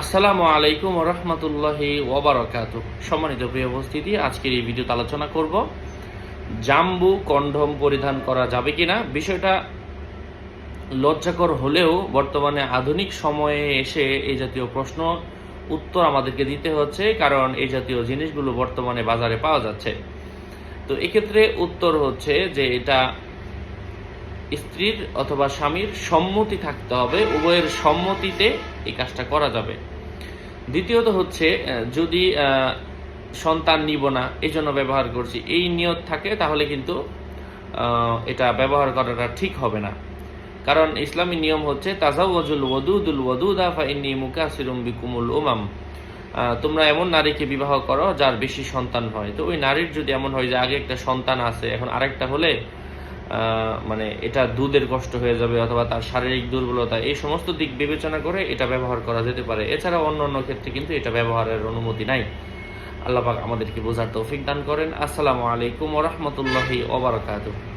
আসসালামু আলাইকুম রহমতুল্লাহি ওবরাকাত সম্মানিত প্রিয় উপস্থিতি, আজকের এই ভিডিওতে আলোচনা করব, জাম্বু কন্ডম পরিধান করা যাবে কিনা? বিষয়টা লজ্জাকর হলেও বর্তমানে আধুনিক সময়ে এসে এই জাতীয় প্রশ্ন উত্তর আমাদেরকে দিতে হচ্ছে, কারণ এই জাতীয় জিনিসগুলো বর্তমানে বাজারে পাওয়া যাচ্ছে। তো এক্ষেত্রে উত্তর হচ্ছে যে এটা স্ত্রীর অথবা স্বামীর সম্মতি থাকতে হবে, উভয়ের সম্মতিতে এই কাজটা করা যাবে। দ্বিতীয়ত হচ্ছে যদি সন্তান নিব না এই জন্য ব্যবহার করছি, এই নিয়ত থাকে, তাহলে কিন্তু এটা ব্যবহার করাটা ঠিক হবে না। কারণ ইসলামী নিয়ম হচ্ছে মুকাসিরুম বিকুমুল তোমরা এমন নারীকে বিবাহ করো, যার বেশি সন্তান হয়। তো ওই নারীর যদি এমন হয় যে আগে একটা সন্তান আছে, এখন আরেকটা হলে মানে এটা দুধের কষ্ট হয়ে যাবে অথবা তার শারীরিক দুর্বলতা, এই সমস্ত দিক বিবেচনা করে এটা ব্যবহার করা যেতে পারে। এছাড়া অন্য অন্য ক্ষেত্রে কিন্তু এটা ব্যবহারের অনুমতি নাই। আল্লাহ পাক আমাদেরকে বোঝার তৌফিক দান করেন। আসসালামু আলাইকুম ওরহমতুল্লাহি ওবরাকাতুহ